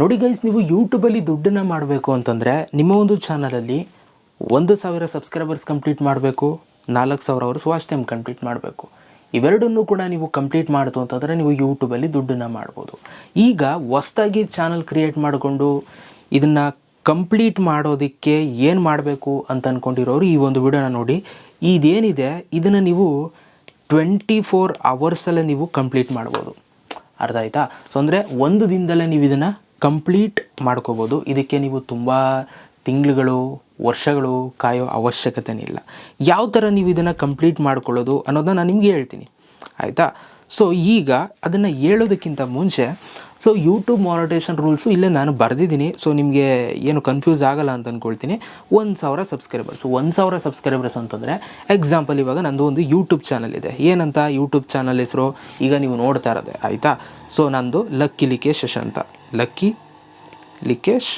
ನೋಡಿ ಗೈಸ್ ನೀವು ಯೂಟ್ಯೂಬಲ್ಲಿ ದುಡ್ಡನ್ನು ಮಾಡಬೇಕು ಅಂತಂದರೆ ನಿಮ್ಮ ಒಂದು ಚಾನಲಲ್ಲಿ ಒಂದು ಸಾವಿರ ಸಬ್ಸ್ಕ್ರೈಬರ್ಸ್ ಕಂಪ್ಲೀಟ್ ಮಾಡಬೇಕು, ನಾಲ್ಕು ಸಾವಿರ ಅವರ್ಸ್ ವಾಚ್ ಟೈಮ್ ಕಂಪ್ಲೀಟ್ ಮಾಡಬೇಕು. ಇವೆರಡನ್ನೂ ಕೂಡ ನೀವು ಕಂಪ್ಲೀಟ್ ಮಾಡಿತು ಅಂತಂದರೆ ನೀವು ಯೂಟ್ಯೂಬಲ್ಲಿ ದುಡ್ಡನ್ನು ಮಾಡ್ಬೋದು. ಈಗ ಹೊಸ್ದಾಗಿ ಚಾನಲ್ ಕ್ರಿಯೇಟ್ ಮಾಡಿಕೊಂಡು ಇದನ್ನು ಕಂಪ್ಲೀಟ್ ಮಾಡೋದಕ್ಕೆ ಏನು ಮಾಡಬೇಕು ಅಂತ ಅಂದ್ಕೊಂಡಿರೋರು ಈ ಒಂದು ವಿಡಿಯೋನ ನೋಡಿ. ಇದೇನಿದೆ? ಇದನ್ನು ನೀವು ಟ್ವೆಂಟಿ ಫೋರ್ ಅವರ್ಸಲ್ಲೇ ನೀವು ಕಂಪ್ಲೀಟ್ ಮಾಡ್ಬೋದು. ಅರ್ಥ ಆಯಿತಾ? ಸೊ ಅಂದರೆ ಒಂದು ದಿನದಲ್ಲೇ ನೀವು ಇದನ್ನು ಕಂಪ್ಲೀಟ್ ಮಾಡ್ಕೋಬೋದು. ಇದಕ್ಕೆ ನೀವು ತುಂಬ ತಿಂಗಳುಗಳು, ವರ್ಷಗಳು ಕಾಯೋ ಅವಶ್ಯಕತೆನೇ ಇಲ್ಲ ಯಾವ ಥರ ನೀವು ಇದನ್ನು ಕಂಪ್ಲೀಟ್ ಮಾಡ್ಕೊಳ್ಳೋದು ಅನ್ನೋದನ್ನ ನಾನು ನಿಮಗೆ ಹೇಳ್ತೀನಿ. ಆಯಿತಾ? ಸೊ ಈಗ ಅದನ್ನು ಹೇಳೋದಕ್ಕಿಂತ ಮುಂಚೆ ಸೊ ಯೂಟ್ಯೂಬ್ ಮಾನಿಟೇಷನ್ ರೂಲ್ಸು ಇಲ್ಲೇ ನಾನು ಬರೆದಿದ್ದೀನಿ. ಸೊ ನಿಮಗೆ ಏನು ಕನ್ಫ್ಯೂಸ್ ಆಗಲ್ಲ ಅಂತ ಅಂದ್ಕೊಳ್ತೀನಿ ಒಂದು ಸಾವಿರ ಸಬ್ಸ್ಕ್ರೈಬರ್ಸ್ ಒಂದು ಸಾವಿರ ಸಬ್ಸ್ಕ್ರೈಬರ್ಸ್ ಅಂತಂದರೆ ಎಕ್ಸಾಂಪಲ್ ಇವಾಗ ನಂದು ಒಂದು ಯೂಟ್ಯೂಬ್ ಚಾನಲ್ ಇದೆ. ಏನಂತ? ಯೂಟ್ಯೂಬ್ ಚಾನಲ್ ಹೆಸರು? ಈಗ ನೀವು ನೋಡ್ತಾ ಇರೋದೆ, ಆಯಿತಾ? ಸೊ ನಂದು ಲಕ್ಕಿ ಲಿಕೇಶ್ ಯಶ್ ಅಂತ. Lucky Likesh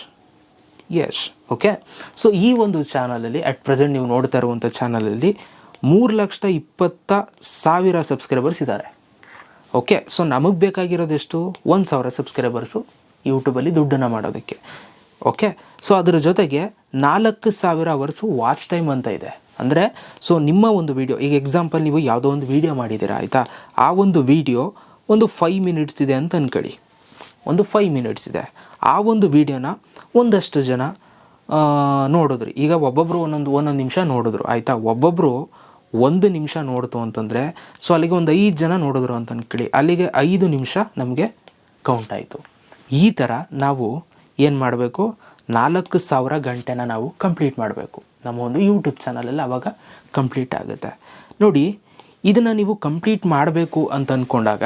Yash. Okay so ಈ ಒಂದು ಚಾನಲಲ್ಲಿ ಅಟ್ ಪ್ರೆಸೆಂಟ್ ನೀವು ನೋಡ್ತಾ ಇರುವಂಥ ಚಾನಲಲ್ಲಿ ಮೂರು ಲಕ್ಷದ ಇಪ್ಪತ್ತ ಸಾವಿರ ಸಬ್ಸ್ಕ್ರೈಬರ್ಸ್ ಇದ್ದಾರೆ. ಓಕೆ ಸೊ ನಮಗೆ ಬೇಕಾಗಿರೋದೆಷ್ಟು ಒಂದು ಸಾವಿರ ಸಬ್ಸ್ಕ್ರೈಬರ್ಸು ಯೂಟ್ಯೂಬಲ್ಲಿ ದುಡ್ಡನ್ನು ಮಾಡೋದಕ್ಕೆ. ಓಕೆ ಸೊ ಅದರ ಜೊತೆಗೆ ನಾಲ್ಕು ಸಾವಿರ ಅವರ್ಸು ವಾಚ್ ಟೈಮ್ ಅಂತ ಇದೆ. ಅಂದರೆ ಸೊ ನಿಮ್ಮ ಒಂದು ವಿಡಿಯೋ ಈಗ ಎಕ್ಸಾಂಪಲ್ ನೀವು ಯಾವುದೋ ಒಂದು ವಿಡಿಯೋ ಮಾಡಿದ್ದೀರಾ, ಆಯಿತಾ? ಆ ಒಂದು ವಿಡಿಯೋ ಒಂದು ಫೈವ್ ಮಿನಿಟ್ಸ್ ಇದೆ ಅಂತ ಅಂದ್ಕೊಳ್ಳಿ ಒಂದು ಫೈವ್ ಮಿನಿಟ್ಸ್ ಇದೆ. ಆ ಒಂದು ವಿಡಿಯೋನ ಒಂದಷ್ಟು ಜನ ನೋಡಿದ್ರು. ಈಗ ಒಬ್ಬೊಬ್ಬರು ಒಂದೊಂದು ಒಂದೊಂದು ನಿಮಿಷ ನೋಡಿದ್ರು, ಆಯಿತಾ? ಒಬ್ಬೊಬ್ಬರು ಒಂದು ನಿಮಿಷ ನೋಡ್ತು ಅಂತಂದರೆ ಸೊ ಅಲ್ಲಿಗೆ ಒಂದು ಐದು ಜನ ನೋಡಿದ್ರು ಅಂತ ಅಂದ್ಕೊಳ್ಳಿ ಅಲ್ಲಿಗೆ ಐದು ನಿಮಿಷ ನಮಗೆ ಕೌಂಟ್ ಆಯಿತು. ಈ ಥರ ನಾವು ಏನು ಮಾಡಬೇಕು? ನಾಲ್ಕು ಸಾವಿರ ಗಂಟೆನ ನಾವು ಕಂಪ್ಲೀಟ್ ಮಾಡಬೇಕು. ನಮ್ಮ ಒಂದು ಯೂಟ್ಯೂಬ್ ಚಾನಲಲ್ಲಿ ಆವಾಗ ಕಂಪ್ಲೀಟ್ ಆಗುತ್ತೆ. ನೋಡಿ, ಇದನ್ನು ನೀವು ಕಂಪ್ಲೀಟ್ ಮಾಡಬೇಕು ಅಂತ ಅಂದ್ಕೊಂಡಾಗ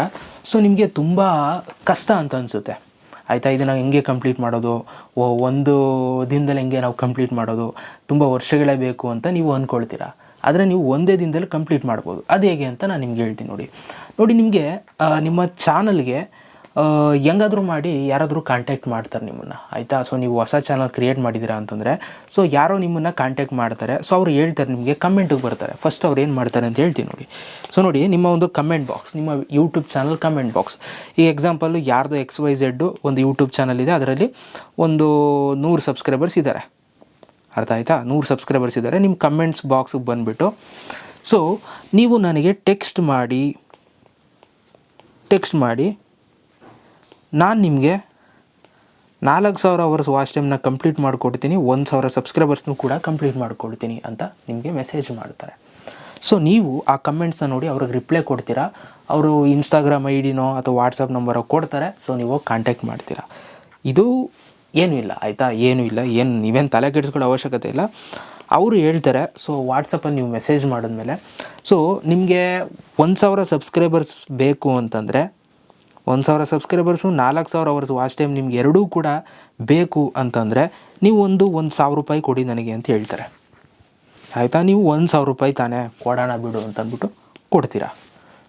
ಸೊ ನಿಮಗೆ ತುಂಬ ಕಷ್ಟ ಅಂತ ಅನಿಸುತ್ತೆ. ಆಯಿತಾ? ಇದನ್ನು ಹೆಂಗೆ ಕಂಪ್ಲೀಟ್ ಮಾಡೋದು? ಒಂದು ದಿನದಲ್ಲಿ ಹೆಂಗೆ ನಾವು ಕಂಪ್ಲೀಟ್ ಮಾಡೋದು? ತುಂಬ ವರ್ಷಗಳೇ ಬೇಕು ಅಂತ ನೀವು ಅಂದ್ಕೊಳ್ತೀರಾ ಆದರೆ ನೀವು ಒಂದೇ ದಿನದಲ್ಲಿ ಕಂಪ್ಲೀಟ್ ಮಾಡ್ಬೋದು. ಅದು ಹೇಗೆ ಅಂತ ನಾನು ನಿಮ್ಗೆ ಹೇಳ್ತೀನಿ ನೋಡಿ. ನೋಡಿ ನಿಮಗೆ ನಿಮ್ಮ ಚಾನಲ್ಗೆ ಹೆಂಗಾದರೂ ಮಾಡಿ ಯಾರಾದರೂ ಕಾಂಟ್ಯಾಕ್ಟ್ ಮಾಡ್ತಾರೆ ನಿಮ್ಮನ್ನು, ಆಯಿತಾ? ಸೊ ನೀವು ಹೊಸ ಚಾನಲ್ ಕ್ರಿಯೇಟ್ ಮಾಡಿದ್ದೀರಾ ಅಂತಂದರೆ ಸೊ ಯಾರೋ ನಿಮ್ಮನ್ನು ಕಾಂಟ್ಯಾಕ್ಟ್ ಮಾಡ್ತಾರೆ. ಸೊ ಅವ್ರು ಹೇಳ್ತಾರೆ ನಿಮಗೆ ಕಮೆಂಟಿಗೆ ಬರ್ತಾರೆ. ಫಸ್ಟ್ ಅವ್ರು ಏನು ಮಾಡ್ತಾರೆ ಅಂತ ಹೇಳ್ತೀನಿ ನೋಡಿ. ಸೊ ನೋಡಿ, ನಿಮ್ಮ ಒಂದು ಕಮೆಂಟ್ ಬಾಕ್ಸ್ ನಿಮ್ಮ ಯೂಟ್ಯೂಬ್ ಚಾನಲ್ ಕಮೆಂಟ್ ಬಾಕ್ಸ್ ಈ ಎಕ್ಸಾಂಪಲ್ಲು ಯಾರ್ದು ಎಕ್ಸ್ ವೈ ಝೆಡ್ಡು ಒಂದು ಯೂಟ್ಯೂಬ್ ಚಾನಲ್ ಇದೆ, ಅದರಲ್ಲಿ ಒಂದು ನೂರು ಸಬ್ಸ್ಕ್ರೈಬರ್ಸ್ ಇದ್ದಾರೆ. ಅರ್ಥ ಆಯಿತಾ? ನೂರು ಸಬ್ಸ್ಕ್ರೈಬರ್ಸ್ ಇದ್ದಾರೆ. ನಿಮ್ಮ ಕಮೆಂಟ್ಸ್ ಬಾಕ್ಸಿಗೆ ಬಂದುಬಿಟ್ಟು. ಸೊ ನೀವು ನನಗೆ ಟೆಕ್ಸ್ಟ್ ಮಾಡಿ ಟೆಕ್ಸ್ಟ್ ಮಾಡಿ, ನಾನು ನಿಮಗೆ ನಾಲ್ಕು ಸಾವಿರ ಅವರ್ಸ್ ವಾಚ್ ಟೈಮ್ನ ಕಂಪ್ಲೀಟ್ ಮಾಡಿಕೊಡ್ತೀನಿ. ಒಂದು ಸಾವಿರ ಸಬ್ಸ್ಕ್ರೈಬರ್ಸ್ನೂ ಕೂಡ ಕಂಪ್ಲೀಟ್ ಮಾಡಿಕೊಡ್ತೀನಿ ಅಂತ ನಿಮಗೆ ಮೆಸೇಜ್ ಮಾಡ್ತಾರೆ. ಸೊ ನೀವು ಆ ಕಮೆಂಟ್ಸ್ನ ನೋಡಿ ಅವ್ರಿಗೆ ರಿಪ್ಲೈ ಕೊಡ್ತೀರಾ? ಅವರು ಇನ್ಸ್ಟಾಗ್ರಾಮ್ ಐ ಡಿನೋ ಅಥವಾ ವಾಟ್ಸಪ್ ನಂಬರೋ ಕೊಡ್ತಾರೆ. ಸೊ ನೀವು ಕಾಂಟ್ಯಾಕ್ಟ್ ಮಾಡ್ತೀರಾ. ಇದು ಏನೂ ಇಲ್ಲ, ಆಯಿತಾ? ಏನೂ ಇಲ್ಲ, ಏನು, ನೀವೇನು ತಲೆ ಕೆಡಿಸ್ಕೊಳ್ಳೋ ಅವಶ್ಯಕತೆ ಇಲ್ಲ. ಅವರು ಹೇಳ್ತಾರೆ ಸೊ ವಾಟ್ಸಪ್ಪಲ್ಲಿ ನೀವು ಮೆಸೇಜ್ ಮಾಡಿದ್ಮೇಲೆ. ಸೊ ನಿಮಗೆ ಒಂದು ಸಾವಿರ ಸಬ್ಸ್ಕ್ರೈಬರ್ಸ್ ಬೇಕು ಅಂತಂದರೆ, ಒಂದು ಸಾವಿರ ಸಬ್ಸ್ಕ್ರೈಬರ್ಸು ನಾಲ್ಕು ಸಾವಿರ ಅವರ್ಸ್ ವಾಚ್ ಟೈಮ್ ನಿಮ್ಗೆ ಎರಡೂ ಕೂಡ ಬೇಕು ಅಂತಂದರೆ, ನೀವು ಒಂದು ಒಂದು ಸಾವಿರ ರೂಪಾಯಿ ಕೊಡಿ ನನಗೆ ಅಂತ ಹೇಳ್ತಾರೆ. ಆಯಿತಾ? ನೀವು ಒಂದು ಸಾವಿರ ರೂಪಾಯಿ ತಾನೇ ಕೊಡೋಣ ಬಿಡು ಅಂತಂದ್ಬಿಟ್ಟು ಕೊಡ್ತೀರಾ?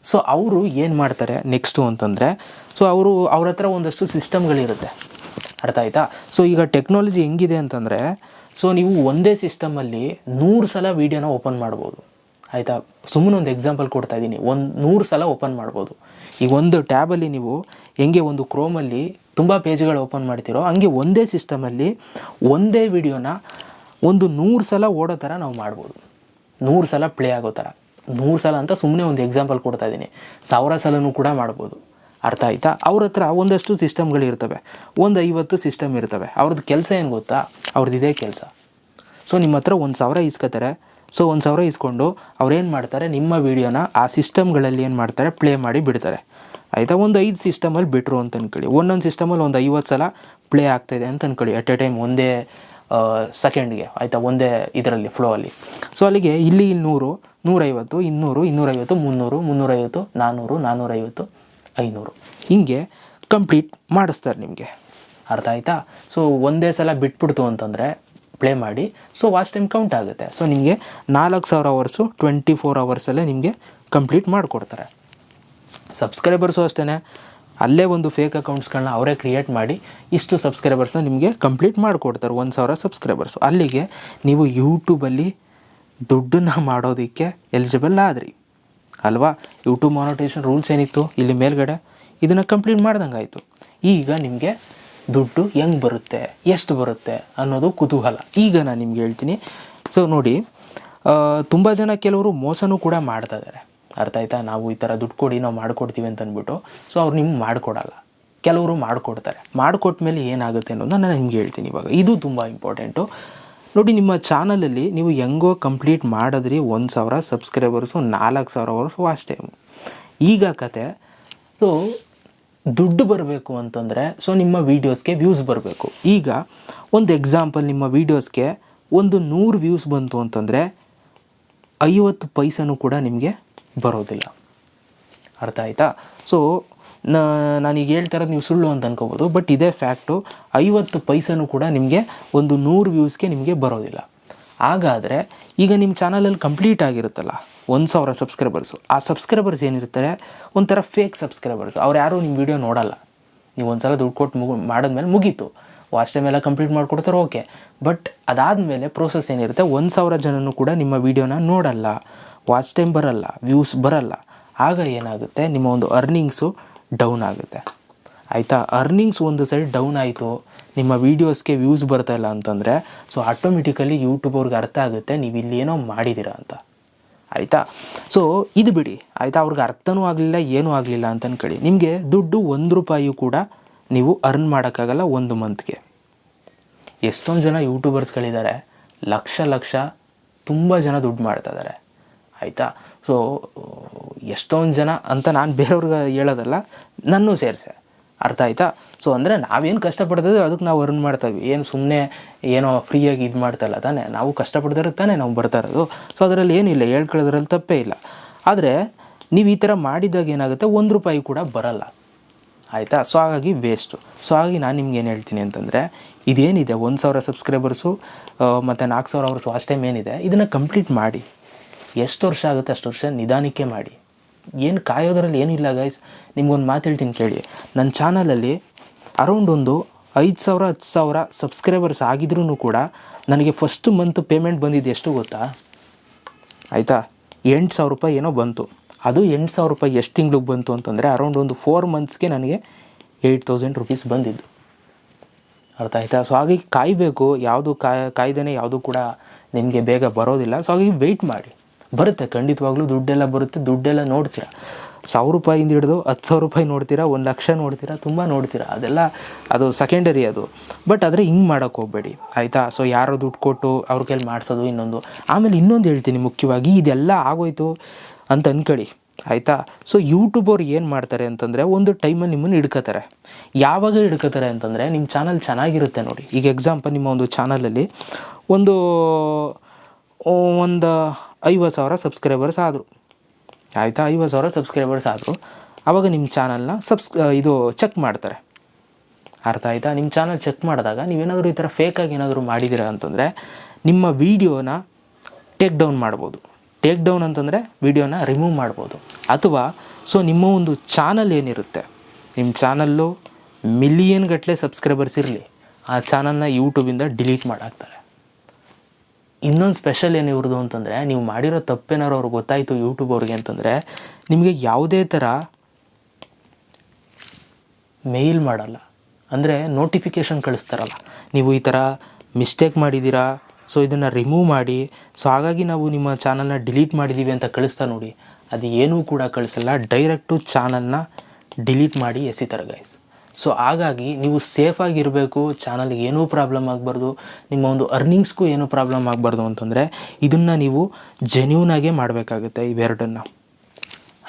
ಸೊ ಅವರು ಏನು ಮಾಡ್ತಾರೆ ನೆಕ್ಸ್ಟು ಅಂತಂದರೆ ಸೊ ಅವರು ಅವ್ರ ಹತ್ರ ಒಂದಷ್ಟು ಸಿಸ್ಟಮ್ಗಳಿರುತ್ತೆ ಅರ್ಥ ಆಯಿತಾ ಸೊ ಈಗ ಟೆಕ್ನಾಲಜಿ ಹೆಂಗಿದೆ ಅಂತಂದರೆ ಸೊ ನೀವು ಒಂದೇ ಸಿಸ್ಟಮಲ್ಲಿ ನೂರು ಸಲ ವೀಡಿಯೋನ ಓಪನ್ ಮಾಡ್ಬೋದು. ಆಯಿತಾ? ಸುಮ್ಮನೆ ಒಂದು ಎಕ್ಸಾಂಪಲ್ ಕೊಡ್ತಾ ಇದ್ದೀನಿ ಒಂದು ನೂರು ಸಲ ಓಪನ್ ಮಾಡ್ಬೋದು. ಈಗ ಒಂದು ಟ್ಯಾಬಲ್ಲಿ ನೀವು ಹೆಂಗೆ ಒಂದು ಕ್ರೋಮಲ್ಲಿ ತುಂಬ ಪೇಜ್ಗಳು ಓಪನ್ ಮಾಡ್ತಿರೋ, ಹಂಗೆ ಒಂದೇ ಸಿಸ್ಟಮಲ್ಲಿ ಒಂದೇ ವಿಡಿಯೋನ ಒಂದು ನೂರು ಸಲ ಓಡೋ ಥರ ನಾವು ಮಾಡ್ಬೋದು. ನೂರು ಸಲ ಪ್ಲೇ ಆಗೋ ಥರ ನೂರು ಸಲ ಅಂತ ಸುಮ್ಮನೆ ಒಂದು ಎಕ್ಸಾಂಪಲ್ ಕೊಡ್ತಾ ಇದ್ದೀನಿ ಸಾವಿರ ಸಲನೂ ಕೂಡ ಮಾಡ್ಬೋದು. ಅರ್ಥ ಆಯ್ತಾ? ಅವ್ರ ಹತ್ರ ಒಂದಷ್ಟು ಸಿಸ್ಟಮ್ಗಳಿರ್ತವೆ ಒಂದು ಐವತ್ತು ಸಿಸ್ಟಮ್ ಇರ್ತವೆ. ಅವ್ರದ್ದು ಕೆಲಸ ಏನು ಗೊತ್ತಾ? ಅವ್ರದ್ದು ಇದೇ ಕೆಲಸ. ಸೊ ನಿಮ್ಮ ಹತ್ರ ಒಂದು ಸಾವಿರ ಇಸ್ಕೋತಾರೆ. ಸೊ ಒಂದು ಸಾವಿರ ಇಸ್ಕೊಂಡು ಅವ್ರೇನು ಮಾಡ್ತಾರೆ? ನಿಮ್ಮ ವೀಡಿಯೋನ ಆ ಸಿಸ್ಟಮ್ಗಳಲ್ಲಿ ಏನು ಮಾಡ್ತಾರೆ? ಪ್ಲೇ ಮಾಡಿ ಬಿಡ್ತಾರೆ. ಆಯಿತಾ? ಒಂದು ಐದು ಸಿಸ್ಟಮಲ್ಲಿ ಬಿಟ್ರು ಅಂತ ಅಂದ್ಕೊಳ್ಳಿ ಒಂದೊಂದು ಸಿಸ್ಟಮಲ್ಲಿ ಒಂದು ಐವತ್ತು ಸಲ ಪ್ಲೇ ಆಗ್ತಾಯಿದೆ ಅಂತ ಅಂದ್ಕೊಳ್ಳಿ ಅಟ್ ಎ ಟೈಮ್ ಒಂದೇ ಸೆಕೆಂಡ್ಗೆ ಆಯಿತಾ? ಒಂದೇ ಇದರಲ್ಲಿ ಫ್ಲೋ ಅಲ್ಲಿ. ಸೊ ಅಲ್ಲಿಗೆ ಇಲ್ಲಿ ನೂರು, ನೂರೈವತ್ತು, ಇನ್ನೂರು, ಇನ್ನೂರೈವತ್ತು, ಮುನ್ನೂರು, ಮುನ್ನೂರೈವತ್ತು ನಾನ್ನೂರು ನಾನ್ನೂರೈವತ್ತು ಐನೂರು. ಹಿಂಗೆ ಕಂಪ್ಲೀಟ್ ಮಾಡಿಸ್ತಾರೆ ನಿಮಗೆ. ಅರ್ಥ ಆಯಿತಾ? ಸೊ ಒಂದೇ ಸಲ ಬಿಟ್ಬಿಡ್ತು ಅಂತಂದರೆ ಪ್ಲೇ ಮಾಡಿ ಸೊ ವಾಚ್ ಟೈಮ್ ಕೌಂಟ್ ಆಗುತ್ತೆ. ಸೊ ನಿಮಗೆ ನಾಲ್ಕು ಸಾವಿರ ಅವರ್ಸು ಟ್ವೆಂಟಿ ಫೋರ್ ಅವರ್ಸಲ್ಲೇ ನಿಮಗೆ ಕಂಪ್ಲೀಟ್ ಮಾಡಿಕೊಡ್ತಾರೆ. ಸಬ್ಸ್ಕ್ರೈಬರ್ಸು ಅಷ್ಟೇ ಅಲ್ಲೇ ಒಂದು ಫೇಕ್ ಅಕೌಂಟ್ಸ್ಗಳನ್ನ ಅವರೇ ಕ್ರಿಯೇಟ್ ಮಾಡಿ, ಇಷ್ಟು ಸಬ್ಸ್ಕ್ರೈಬರ್ಸ್ನ ನಿಮಗೆ ಕಂಪ್ಲೀಟ್ ಮಾಡಿಕೊಡ್ತಾರೆ, ಒಂದು ಸಾವಿರ ಸಬ್ಸ್ಕ್ರೈಬರ್ಸು ಅಲ್ಲಿಗೆ ನೀವು ಯೂಟ್ಯೂಬಲ್ಲಿ ದುಡ್ಡನ್ನ ಮಾಡೋದಕ್ಕೆ ಎಲಿಜಿಬಲ್ ಆದ್ರಿ. ಅಲ್ವಾ? ಯೂಟ್ಯೂಬ್ ಮಾನಿಟೇಷನ್ ರೂಲ್ಸ್ ಏನಿತ್ತು? ಇಲ್ಲಿ ಮೇಲ್ಗಡೆ ಇದನ್ನು ಕಂಪ್ಲೀಟ್ ಮಾಡ್ದಂಗೆ ಈಗ ನಿಮಗೆ ದುಡ್ಡು ಹೆಂಗೆ ಬರುತ್ತೆ? ಎಷ್ಟು ಬರುತ್ತೆ ಅನ್ನೋದು ಕುತೂಹಲ. ಈಗ ನಾನು ನಿಮ್ಗೆ ಹೇಳ್ತೀನಿ. ಸೊ ನೋಡಿ ತುಂಬ ಜನ ಕೆಲವರು ಮೋಸನೂ ಕೂಡ ಮಾಡ್ತಾ ಇದ್ದಾರೆ ಅರ್ಥ ಆಯ್ತಾ? ನಾವು ಈ ಥರ ದುಡ್ಡು ಕೊಡಿ, ನಾವು ಮಾಡಿಕೊಡ್ತೀವಿ ಅಂತ ಅಂದ್ಬಿಟ್ಟು. ಸೊ ಅವ್ರು ನಿಮ್ಗೆ ಮಾಡಿಕೊಡಲ್ಲ. ಕೆಲವರು ಮಾಡಿಕೊಡ್ತಾರೆ. ಮಾಡಿಕೊಟ್ಮೇಲೆ ಏನಾಗುತ್ತೆ ಅನ್ನೋದನ್ನ ನಾನು ನಿಮ್ಗೆ ಹೇಳ್ತೀನಿ ಇವಾಗ. ಇದು ತುಂಬ ಇಂಪಾರ್ಟೆಂಟು ನೋಡಿ, ನಿಮ್ಮ ಚಾನಲಲ್ಲಿ ನೀವು ಹೆಂಗೋ ಕಂಪ್ಲೀಟ್ ಮಾಡಿದ್ರಿ, ಒಂದು ಸಾವಿರ ಸಬ್ಸ್ಕ್ರೈಬರ್ಸು, ನಾಲ್ಕು ಸಾವಿರ ಅಷ್ಟೇ. ಈಗ ಕತೆ, ಸೊ, ದುಡ್ಡು ಬರಬೇಕು ಅಂತಂದರೆ, ಸೊ, ನಿಮ್ಮ ವೀಡಿಯೋಸ್ಗೆ ವ್ಯೂಸ್ ಬರಬೇಕು. ಈಗ, ಒಂದು ಎಕ್ಸಾಂಪಲ್ ನಿಮ್ಮ ವೀಡಿಯೋಸ್ಗೆ ಒಂದು ನೂರು ವ್ಯೂಸ್ ಬಂತು ಅಂತಂದರೆ, ಐವತ್ತು ಪೈಸನೂ ಕೂಡ ನಿಮಗೆ ಬರೋದಿಲ್ಲ. ಅರ್ಥ ಆಯಿತಾ? ಸೊ ನಾನೀಗ ಹೇಳ್ತಾ ಇರೋದು ನೀವು ಸುಳ್ಳು ಅಂತ ಅನ್ಕೋಬೋದು ಬಟ್ ಇದೇ ಫ್ಯಾಕ್ಟು ಐವತ್ತು ಪೈಸನೂ ಕೂಡ ನಿಮಗೆ ಒಂದು ನೂರು ವ್ಯೂಸ್ಗೆ ನಿಮಗೆ ಬರೋದಿಲ್ಲ. ಹಾಗಾದರೆ ಈಗ ನಿಮ್ಮ ಚಾನಲಲ್ಲಿ ಕಂಪ್ಲೀಟ್ ಆಗಿರುತ್ತಲ್ಲ, ಒಂದು ಸಾವಿರ ಸಬ್ಸ್ಕ್ರೈಬರ್ಸು ಆ ಸಬ್ಸ್ಕ್ರೈಬರ್ಸ್ ಏನಿರ್ತಾರೆ ಒಂಥರ ಫೇಕ್ ಸಬ್ಸ್ಕ್ರೈಬರ್ಸ್ ಅವ್ರು ಯಾರೂ ನಿಮ್ಮ ವಿಡಿಯೋ ನೋಡಲ್ಲ. ನೀವು ಒಂದು ಸಲ ದುಡ್ಡು ಕೊಟ್ಟು ಮುಗಿ, ಮಾಡಿದ್ಮೇಲೆ ಮುಗೀತು. ವಾಚ್ ಟೈಮ್ ಎಲ್ಲ ಕಂಪ್ಲೀಟ್ ಮಾಡಿಕೊಡ್ತಾರೆ ಓಕೆ ಬಟ್ ಅದಾದಮೇಲೆ ಪ್ರೋಸೆಸ್ ಏನಿರುತ್ತೆ? ಒಂದು ಸಾವಿರ ಜನನೂ ಕೂಡ ನಿಮ್ಮ ವೀಡಿಯೋನ ನೋಡಲ್ಲ. ವಾಚ್ ಟೈಮ್ ಬರಲ್ಲ ವ್ಯೂಸ್ ಬರಲ್ಲ. ಆಗ ಏನಾಗುತ್ತೆ? ನಿಮ್ಮ ಒಂದು ಅರ್ನಿಂಗ್ಸು ಡೌನ್ ಆಗುತ್ತೆ. ಆಯಿತಾ? ಅರ್ನಿಂಗ್ಸ್ ಒಂದು ಸೈಡ್ ಡೌನ್ ಆಯಿತು. ನಿಮ್ಮ ವೀಡಿಯೋಸ್ಗೆ ವ್ಯೂಸ್ ಬರ್ತಾ ಇಲ್ಲ ಅಂತಂದರೆ ಸೊ ಆಟೋಮೆಟಿಕಲಿ ಯೂಟ್ಯೂಬ್ ಅವ್ರಿಗೆ ಅರ್ಥ ಆಗುತ್ತೆ, ನೀವು ಇಲ್ಲಿ ಏನೋ ಮಾಡಿದ್ದೀರಾ ಅಂತ. ಆಯಿತಾ? ಸೊ ಇದು ಬಿಡಿ. ಆಯಿತಾ? ಅವ್ರಿಗೆ ಅರ್ಥನೂ ಆಗಲಿಲ್ಲ, ಏನೂ ಆಗಲಿಲ್ಲ ಅಂತ ಅಂದ್ಕೊಳ್ಳಿ ನಿಮಗೆ ದುಡ್ಡು ಒಂದು ರೂಪಾಯಿಯೂ ಕೂಡ ನೀವು ಅರ್ನ್ ಮಾಡೋಕ್ಕಾಗಲ್ಲ ಒಂದು ಮಂತ್ಗೆ ಎಷ್ಟೊಂದು ಜನ ಯೂಟ್ಯೂಬರ್ಸ್ಗಳಿದ್ದಾರೆ ಲಕ್ಷ ಲಕ್ಷ ತುಂಬ ಜನ ದುಡ್ಡು ಮಾಡ್ತಾ ಇದ್ದಾರೆ ಆಯಿತಾ? ಸೊ ಎಷ್ಟೊಂದು ಜನ ಅಂತ ನಾನು ಬೇರೆಯವ್ರಿಗೆ ಹೇಳೋದಲ್ಲ, ನನ್ನೂ ಸೇರಿಸೆ. ಅರ್ಥ ಆಯ್ತಾ? ಸೊ ಅಂದರೆ ನಾವೇನು ಕಷ್ಟಪಡ್ತಿದ್ವಿ, ಅದಕ್ಕೆ ನಾವು ಅರ್ನ್ ಮಾಡ್ತೇವೆ ಏನು ಸುಮ್ಮನೆ ಏನೋ ಫ್ರೀಯಾಗಿ ಇದು ಮಾಡ್ತಾಯಿಲ್ಲ ತಾನೇ? ನಾವು ಕಷ್ಟಪಡ್ತಾರೆ ತಾನೇ ನಾವು ಬರ್ತಾ ಇರೋದು. ಸೊ ಅದರಲ್ಲಿ ಏನಿಲ್ಲ, ಹೇಳ್ಕೊಳ್ಳೋದ್ರಲ್ಲಿ ತಪ್ಪೇ ಇಲ್ಲ. ಆದರೆ, ನೀವು ಈ ಥರ ಮಾಡಿದಾಗ ಏನಾಗುತ್ತೆ? ಒಂದು ರೂಪಾಯಿ ಕೂಡ ಬರಲ್ಲ. ಆಯಿತಾ? ಸೊ ಹಾಗಾಗಿ ವೇಸ್ಟು ಸೊ ಹಾಗಾಗಿ ನಾನು ನಿಮ್ಗೆ ಏನು ಹೇಳ್ತೀನಿ ಅಂತಂದರೆ, ಇದೇನಿದೆ? ಒಂದು ಸಾವಿರ ಸಬ್ಸ್ಕ್ರೈಬರ್ಸು ಮತ್ತು ನಾಲ್ಕು ಸಾವಿರ ಅವರ್ಸು ಅಷ್ಟೇ ಏನಿದೆ ಇದನ್ನು ಕಂಪ್ಲೀಟ್ ಮಾಡಿ. ಎಷ್ಟು ವರ್ಷ ಆಗುತ್ತೆ ಅಷ್ಟು ವರ್ಷ? ನಿಧಾನಕ್ಕೆ ಮಾಡಿ. ಏನು ಕಾಯೋದರಲ್ಲಿ ಏನಿಲ್ಲ ಗೈಸ್ ನಿಮ್ಗೊಂದು ಮಾತು ಹೇಳ್ತೀನಿ ಕೇಳಿ. ನನ್ನ ಚಾನಲಲ್ಲಿ ಅರೌಂಡ್ ಒಂದು ಐದು ಸಾವಿರ, ಹತ್ತು ಸಾವಿರ ಸಬ್ಸ್ಕ್ರೈಬರ್ಸ್ ಆಗಿದ್ರೂ ಕೂಡ ನನಗೆ ಫಸ್ಟ್ ಮಂತ್ ಪೇಮೆಂಟ್ ಬಂದಿದ್ದು ಎಷ್ಟು ಗೊತ್ತಾ? ಆಯಿತಾ? ಎಂಟು ಸಾವಿರ ರೂಪಾಯಿ ಏನೋ ಬಂತು. ಅದು ಎಂಟು ಸಾವಿರ ರೂಪಾಯಿ ಎಷ್ಟು ತಿಂಗ್ಳಿಗೆ ಬಂತು ಅಂತಂದರೆ ಅರೌಂಡ್ ಒಂದು ಫೋರ್ ಮಂತ್ಸ್ಗೆ ನನಗೆ ಏಯ್ಟ್ ತೌಸಂಡ್ ರುಪೀಸ್ ಬಂದಿದ್ದು. ಅರ್ಥ ಆಯಿತಾ? ಸೊ ಹಾಗಾಗಿ ಕಾಯಬೇಕು. ಯಾವುದು ಕಾಯ ಕಾಯ್ದೇ ಯಾವುದು ಕೂಡ ನಿಮಗೆ ಬೇಗ ಬರೋದಿಲ್ಲ. ಸೊ ಹಾಗಾಗಿ ವೆಯ್ಟ್ ಮಾಡಿ. ಬರುತ್ತೆ, ಖಂಡಿತವಾಗ್ಲೂ ದುಡ್ಡೆಲ್ಲ ಬರುತ್ತೆ, ದುಡ್ಡೆಲ್ಲ ನೋಡ್ತೀರಾ. ಸಾವಿರ ರೂಪಾಯಿಂದ ಹಿಡಿದು ಹತ್ತು ಸಾವಿರ ರೂಪಾಯಿ ನೋಡ್ತೀರಾ, ಒಂದು ಲಕ್ಷ ನೋಡ್ತೀರಾ, ತುಂಬ ನೋಡ್ತೀರಾ. ಅದೆಲ್ಲ, ಅದು ಸೆಕೆಂಡರಿ ಅದು. ಬಟ್ ಆದರೆ ಹಿಂಗೆ ಮಾಡೋಕ್ಕೆ ಹೋಗಬೇಡಿ, ಆಯಿತಾ? ಸೊ ಯಾರೋ ದುಡ್ಡು ಕೊಟ್ಟು ಅವ್ರ ಕೈಲಿ ಮಾಡಿಸೋದು ಇನ್ನೊಂದು. ಆಮೇಲೆ ಇನ್ನೊಂದು ಹೇಳ್ತೀನಿ ಮುಖ್ಯವಾಗಿ, ಇದೆಲ್ಲ ಆಗೋಯ್ತು ಅಂತ ಅಂದ್ಕೊಳ್ಳಿ ಆಯಿತಾ? ಸೊ ಯೂಟ್ಯೂಬವ್ರು ಏನು ಮಾಡ್ತಾರೆ ಅಂತಂದರೆ, ಒಂದು ಟೈಮಲ್ಲಿ ನಿಮ್ಮನ್ನು ಹಿಡ್ಕೋತಾರೆ. ಯಾವಾಗ ಹಿಡ್ಕೋತಾರೆ ಅಂತಂದರೆ ನಿಮ್ಮ ಚಾನಲ್ ಚೆನ್ನಾಗಿರುತ್ತೆ ನೋಡಿ. ಈಗ ಎಕ್ಸಾಂಪಲ್ ನಿಮ್ಮ ಒಂದು ಚಾನಲಲ್ಲಿ ಒಂದು ಒಂದು ಐವತ್ತು ಸಾವಿರ ಸಬ್ಸ್ಕ್ರೈಬರ್ಸ್ ಆದರು. ಆಯಿತಾ? ಐವತ್ತು ಸಾವಿರ ಸಬ್ಸ್ಕ್ರೈಬರ್ಸ್ ಆದರು. ಆವಾಗ ನಿಮ್ಮ ಚಾನಲ್ನ ಸಬ್ಸ್ ಇದು ಚೆಕ್ ಮಾಡ್ತಾರೆ. ಅರ್ಥ ಆಯಿತಾ? ನಿಮ್ಮ ಚಾನಲ್ ಚೆಕ್ ಮಾಡಿದಾಗ ನೀವೇನಾದರೂ ಈ ಥರ ಫೇಕಾಗಿ ಏನಾದರೂ ಮಾಡಿದಿರ ಅಂತಂದರೆ, ನಿಮ್ಮ ವೀಡಿಯೋನ ಟೇಕ್ ಡೌನ್ ಮಾಡ್ಬೋದು. ಟೇಕ್ ಡೌನ್ ಅಂತಂದರೆ ವೀಡಿಯೋನ ರಿಮೂವ್ ಮಾಡ್ಬೋದು. ಅಥವಾ ಸೊ ನಿಮ್ಮ ಒಂದು ಚಾನಲ್ ಏನಿರುತ್ತೆ? ನಿಮ್ಮ ಚಾನಲ್ಲು ಮಿಲಿಯನ್ ಗಟ್ಟಲೆ ಸಬ್ಸ್ಕ್ರೈಬರ್ಸ್ ಇರಲಿ. ಆ ಚಾನಲ್ನ ಯೂಟ್ಯೂಬಿಂದ ಡಿಲೀಟ್ ಮಾಡಾಕ್ತಾರೆ. ಇನ್ನೊಂದು ಸ್ಪೆಷಲ್ ಏನು ಇವ್ರದ್ದು ಅಂತಂದರೆ, ನೀವು ಮಾಡಿರೋ ತಪ್ಪೇನಾರು ಅವ್ರಿಗೆ ಗೊತ್ತಾಯಿತು ಯೂಟ್ಯೂಬ್ ಅವ್ರಿಗೆ ಅಂತಂದರೆ, ನಿಮಗೆ ಯಾವುದೇ ಥರ ಮೇಲ್ ಮಾಡಲ್ಲ. ಅಂದರೆ ನೋಟಿಫಿಕೇಷನ್ ಕಳಿಸ್ತಾರಲ್ಲ. ನೀವು ಈ ಥರ ಮಿಸ್ಟೇಕ್ ಮಾಡಿದ್ದೀರಾ ಸೊ ಇದನ್ನು ರಿಮೂವ್ ಮಾಡಿ ಸೊ ಹಾಗಾಗಿ ನಾವು ನಿಮ್ಮ ಚಾನಲ್ನ ಡಿಲೀಟ್ ಮಾಡಿದ್ದೀವಿ ಅಂತ ಕಳಿಸ್ತಾ ನೋಡಿ. ಅದು ಏನೂ ಕೂಡ ಕಳಿಸಲ್ಲ ಡೈರೆಕ್ಟು ಚಾನಲ್ನ ಡಿಲೀಟ್ ಮಾಡಿ ಎಸಿತಾರೆ ಗೈಸ್ ಸೊ ಹಾಗಾಗಿ ನೀವು ಸೇಫಾಗಿರಬೇಕು ಚಾನಲ್ಗೆ ಏನೂ ಪ್ರಾಬ್ಲಮ್ ಆಗಬಾರ್ದು, ನಿಮ್ಮ ಒಂದು ಅರ್ನಿಂಗ್ಸ್ಗೂ ಏನೂ ಪ್ರಾಬ್ಲಮ್ ಆಗಬಾರ್ದು ಅಂತಂದರೆ ಇದನ್ನು ನೀವು ಜೆನ್ಯೂನಾಗೆ ಮಾಡಬೇಕಾಗುತ್ತೆ ಇವೆರಡನ್ನು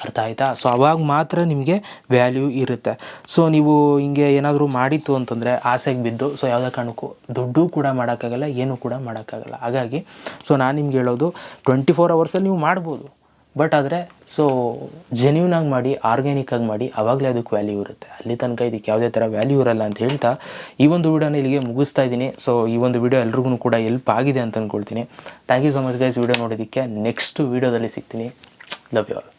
ಅರ್ಥ ಆಯಿತಾ? ಸೊ ಅವಾಗ ಮಾತ್ರ ನಿಮಗೆ ವ್ಯಾಲ್ಯೂ ಇರುತ್ತೆ. ಸೊ ನೀವು ಹಿಂಗೆ ಏನಾದರೂ ಮಾಡಿತ್ತು ಅಂತಂದರೆ ಆಸೆಗೆ ಬಿದ್ದು ಸೊ ಯಾವುದೇ ಕಾರಣಕ್ಕೂ ದುಡ್ಡು ಕೂಡ ಮಾಡೋಕ್ಕಾಗಲ್ಲ, ಏನೂ ಕೂಡ ಮಾಡೋಕ್ಕಾಗಲ್ಲ. ಹಾಗಾಗಿ ಸೊ ನಾನು ನಿಮ್ಗೆ ಹೇಳೋದು ಟ್ವೆಂಟಿ ಫೋರ್ ಅವರ್ಸಲ್ಲಿ ನೀವು ಮಾಡ್ಬೋದು. ಬಟ್ ಆದರೆ ಸೊ ಜೆನ್ಯೂನಾಗಿ ಮಾಡಿ ಆರ್ಗ್ಯಾನಿಕ್ಕಾಗಿ ಮಾಡಿ ಆವಾಗಲೇ ಅದಕ್ಕೆ ವ್ಯಾಲ್ಯೂ ಇರುತ್ತೆ. ಅಲ್ಲಿ ತನಕ ಇದಕ್ಕೆ ಯಾವುದೇ ಥರ ವ್ಯಾಲ್ಯೂ ಇರಲ್ಲ ಅಂತ ಹೇಳ್ತಾ, ಈ ಒಂದು ವಿಡಿಯೋನ ಇಲ್ಲಿಗೆ ಮುಗಿಸ್ತಾ ಇದ್ದೀನಿ. ಸೊ ಈ ಒಂದು ವಿಡಿಯೋ ಎಲ್ರಿಗೂ ಕೂಡ ಎಲ್ಪ್ ಆಗಿದೆ ಅಂತ ಅಂದ್ಕೊಳ್ತೀನಿ thank you so much guys video ನೋಡೋದಕ್ಕೆ ನೆಕ್ಸ್ಟ್ ವಿಡಿಯೋದಲ್ಲಿ ಸಿಗ್ತೀನಿ. Love you all